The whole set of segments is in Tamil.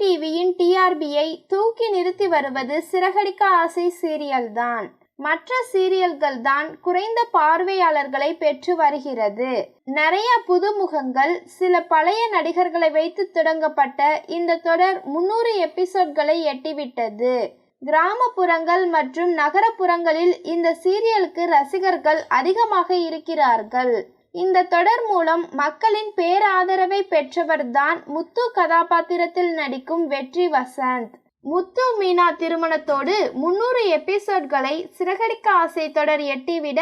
டிவியின் டிஆர்பியை தூக்கி நிறுத்தி வருவது சிறகடிக்க ஆசை சீரியல் தான் மற்ற சீரியல்கள் தான் குறைந்த பார்வையாளர்களை பெற்று வருகிறது. நிறைய புதுமுகங்கள் சில பழைய நடிகர்களை வைத்து தொடங்கப்பட்ட இந்த தொடர் முன்னூறு எபிசோட்களை எட்டிவிட்டது. கிராமப்புறங்கள் மற்றும் நகரப்புறங்களில் இந்த சீரியலுக்கு ரசிகர்கள் அதிகமாக இருக்கிறார்கள். இந்த தொடர் மூலம் மக்களின் பேராதரவை பெற்றவர்தான் முத்து கதாபாத்திரத்தில் நடிக்கும் வெற்றி வசந்த். முத்து மீனா திருமணத்தோடு முன்னூறு எபிசோட்களை சிறகடிக்க ஆசை தொடர் எட்டிவிட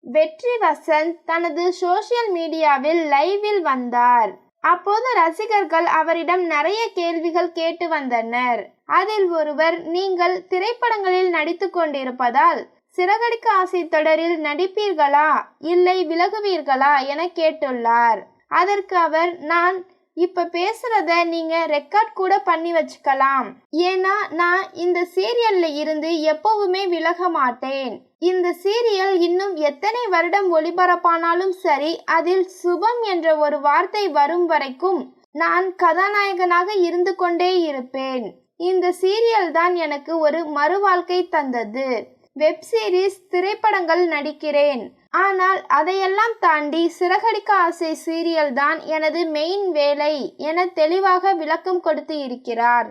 வெற்றி வசந்த் தனது சோசியல் மீடியாவில் லைவில் வந்தார். அப்போது ரசிகர்கள் அவரிடம் நிறைய கேள்விகள் கேட்டு வந்தனர். அதில் ஒருவர் நீங்கள் திரைப்படங்களில் நடித்து கொண்டிருப்பதால் சிறகடிக்க ஆசை தொடரில் நடிப்பீர்களா? இல்லை விலகுவீர்களா என கேட்டுள்ளார். அதற்கு அவர் நான் இப்ப பேசுறத நீங்க ரெக்கார்ட் கூட பண்ணி வச்சுக்கலாம். ஏன்னா நான் இந்த சீரியல்ல இருந்து எப்பவுமே விலக மாட்டேன். இந்த சீரியல் இன்னும் எத்தனை வருடம் ஒளிபரப்பானாலும் சரி அதில் சுபம் என்ற ஒரு வார்த்தை வரும் வரைக்கும் நான் கதாநாயகனாக இருந்து கொண்டே இருப்பேன். இந்த சீரியல் தான் எனக்கு ஒரு மறுவாழ்க்கை தந்தது. வெப் சீரிஸ் திரைப்படங்கள் நடிக்கிறேன். ஆனால் அதையெல்லாம் தாண்டி சிறகடிக்க ஆசை சீரியல் தான் எனது மெயின் வேலை என தெளிவாக விளக்கம் கொடுத்து இருக்கிறார்.